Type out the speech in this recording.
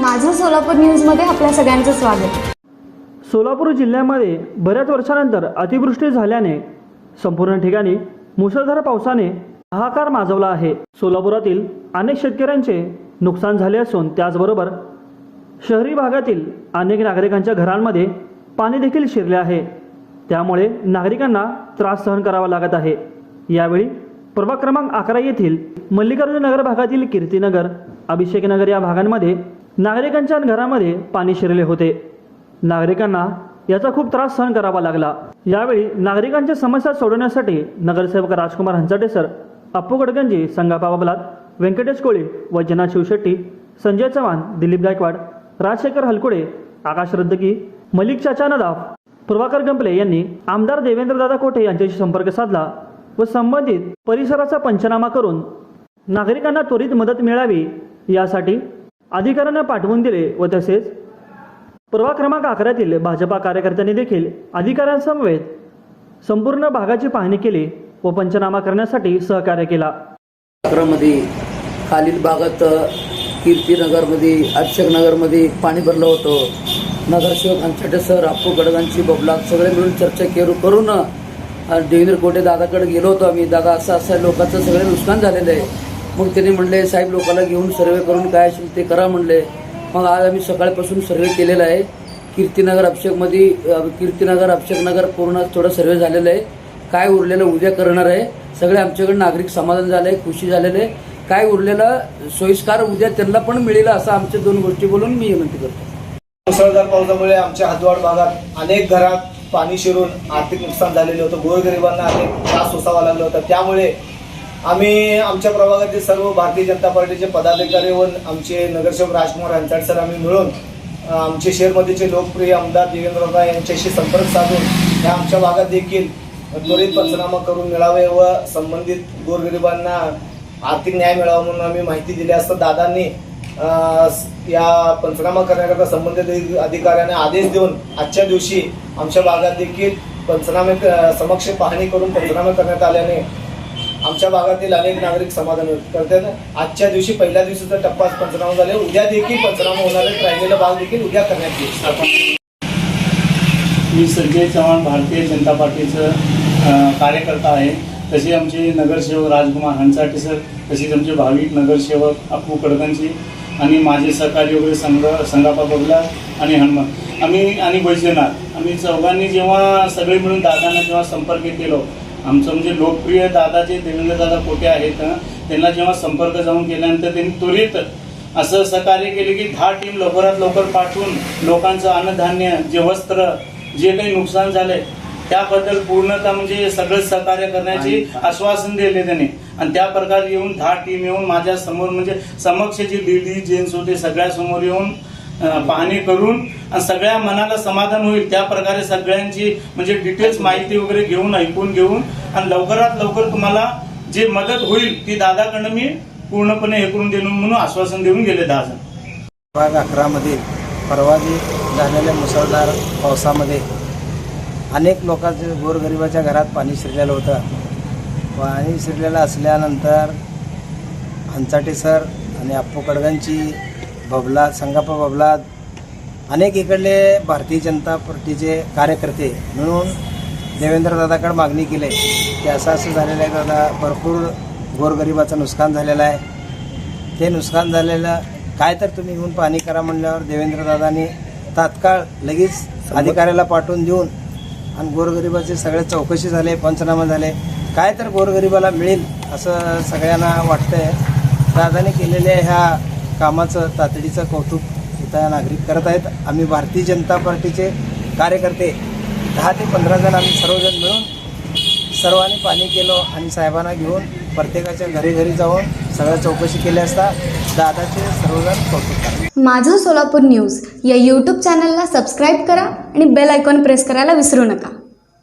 माझं सोलापूर न्यूजमध्ये आपल्या सगळ्यांचं स्वागत. सोलापूर जिल्ह्यामध्ये बऱ्याच वर्षानंतर अतिवृष्टी झाल्याने संपूर्ण ठिकाणी मुसळधार पावसाने हाहाकार माजवला आहे. सोलापुरातील अनेक शेतकऱ्यांचे नुकसान झाले असून त्याचबरोबर शहरी भागातील अनेक नागरिकांच्या घरांमध्ये पाणी देखील शिरले आहे. त्यामुळे नागरिकांना त्रास सहन करावा लागत आहे. यावेळी प्रभाग क्रमांक अकरा येथील मल्लिकार्जुन नगर भागातील कीर्तीनगर अभिषेकनगर या भागांमध्ये नागरिकांच्या घरामध्ये पाणी शिरले होते. नागरिकांना याचा खूप त्रास सहन करावा लागला. यावेळी नागरिकांच्या समस्या सोडवण्यासाठी नगरसेवक राजकुमार हंचाटे सर अप्पू गडगंजी संगापा बाबलात व्यंकटेश कोळी वैजनाथ शिवशेट्टी संजय चव्हाण दिलीप गायकवाड राजशेखर हलकुडे आकाश रद्दकी मलिक चाचा नदाफ प्रभाकर गंपले यांनी आमदार देवेंद्रदादा कोठे यांच्याशी संपर्क साधला व संबंधित परिसराचा पंचनामा करून नागरिकांना त्वरित मदत मिळावी यासाठी अधिकाऱ्यांना पाठवून दिले व तसेच प्रवा क्रमांक अकरातील भाजपा कार्यकर्त्यांनी देखील अधिकाऱ्यांसमवेत संपूर्ण भागाची पाहणी केली व पंचनामा करण्यासाठी सहकार्य केला. अकरामध्ये खालील भागात कीर्तीनगरमध्ये अक्षकनगरमध्ये पाणी भरलं होतं. नगरसेवक अंचटे सर अप्पू गडगांची बबला सगळे मिळून चर्चा केरू करून अ, देवेंद्र कोटे दादाकडे गेलो होतो आम्ही. दादा असं असं लोकांचं सगळे नुकसान झालेलं आहे. मग त्यांनी म्हणले साहेब लोकांना घेऊन सर्वे करून काय असेल ते करा म्हणले. मग आज आम्ही सकाळपासून सर्वे केलेला आहे. कीर्तीनगर अभिषेकमध्ये कीर्तीनगर अभिषेकनगर पूर्ण थोडं सर्वे झालेलं आहे. काय उरलेलं उद्या करणार आहे. सगळे आमच्याकडे नागरिक समाधान झालंय खुशी झालेलं आहे. काय उरलेलं सोयीस्कार उद्या त्यांना पण मिळेल असं आमच्या दोन गोष्टी बोलून मी विनंती करतो. मुसळधार पावसामुळे आमच्या हातवाड भागात अनेक घरात पाणी शिरून आर्थिक नुकसान झालेलं होतं. गोरगरिबांना अनेक त्रास सोसावा लागला होता. त्यामुळे आम्ही आमच्या प्रभागातील सर्व भारतीय जनता पार्टीचे पदाधिकारी व आमचे नगरसेवक राजकुमार हंचाड सर आम्ही मिळून आमचे शहरमध्येचे लोकप्रिय आमदार देवेंद्र राव यांच्याशी संपर्क साधून या आमच्या भागात देखील त्वरित पंचनामा करून मिळावे व संबंधित गोरगरिबांना आर्थिक न्याय मिळावा म्हणून आम्ही माहिती दिली असता दादांनी या पंचनामा करण्याकरता संबंधित अधिकाऱ्यांना आदेश देऊन आजच्या दिवशी आमच्या भागात देखील पंचनामे समक्ष पाहणी करून पंचनामे करण्यात आल्याने आमच्या भागातील अनेक नागरिक समाधान व्यक्त करतात. आजच्या दिवशी पहिल्या दिवशीचा टप्पा पंचनामा झाले उद्या देखील पंचनामा होणार आहे. राहिलेला भाग देखील उद्या करण्यात येईल. मी संजय चव्हाण भारतीय जनता पार्टीचं कार्यकर्ता आहे. तसे आमचे नगरसेवक राजकुमार हंसाटे सर तसेच आमचे भाविक नगरसेवक अप्पू कडकंची आणि माझे सहकारी वगैरे संघ संगापा बगला आणि हनुमान. आम्ही आणि बैजनाथ. आम्ही चौघांनी जेव्हा सगळे मिळून दादांना जेव्हा संपर्क केलो आमचं म्हणजे लोकप्रिय दादा जे देवेंद्रदादा कोटे आहेत त्यांना जेव्हा संपर्क जाऊन केल्यानंतर त्यांनी त्वरित असं सहकार्य केले की दहा टीम लवकरात लवकर पाठवून लोकांचं अन्नधान्य जे वस्त्र जे काही नुकसान झालंय त्याबद्दल पूर्णतः म्हणजे सगळं सहकार्य करण्याचे आश्वासन दिले त्यांनी. आणि त्या प्रकारे येऊन दहा टीम येऊन माझ्यासमोर म्हणजे समक्ष जे लेडीज जेंट्स होते सगळ्या समोर येऊन पाहणी करून आणि सगळ्या मनाला समाधान होईल त्या प्रकारे सगळ्यांची म्हणजे डिटेल्स माहिती वगैरे घेऊन ऐकून घेऊन आणि लवकरात लवकर तुम्हाला जे मदत होईल ती दादाकडनं मी पूर्णपणे हे करून देणं म्हणून आश्वासन देऊन गेले दहा जण. भाग अकरामध्ये परवा जे झालेल्या मुसळधार पावसामध्ये अनेक लोकांचे गोरगरिबाच्या घरात पाणी शिरलेलं होतं. पाणी शिरलेलं असल्यानंतर हंचाटे सर आणि आप्पू कडगांची बबला संगापा बबलाद अनेक इकडले भारतीय जनता पार्टीचे कार्यकर्ते मिळून देवेंद्रदादाकडे मागणी केली की असं असं झालेलं आहे दादा. भरपूर गोरगरिबाचं नुकसान झालेलं आहे. ते नुकसान झालेलं काय तर तुम्ही येऊन पाणी करा म्हणल्यावर देवेंद्रदादांनी तात्काळ लगेच अधिकाऱ्याला पाठवून देऊन आणि गोरगरिबाचे सगळे चौकशी झाले पंचनामा झाले. काय तर गोरगरिबाला मिळेल असं सगळ्यांना वाटतंय. दादाने केलेल्या ह्या कामाचं तातडीचं कौतुक इथं नागरिक करत आहेत. आम्ही भारतीय जनता पार्टीचे कार्यकर्ते दहा ते पंधरा जण आम्ही सर्वजण मिळून सर्वांनी पाणी केलो आणि साहेबांना घेऊन प्रत्येकाच्या घरी घरी जाऊन सगळं चौकशी केली असता दादाचे सर्वजण कौतुक माझं सोलापूर न्यूज या यूट्यूब चॅनलला सबस्क्राईब करा आणि बेल आयकॉन प्रेस करायला विसरू नका.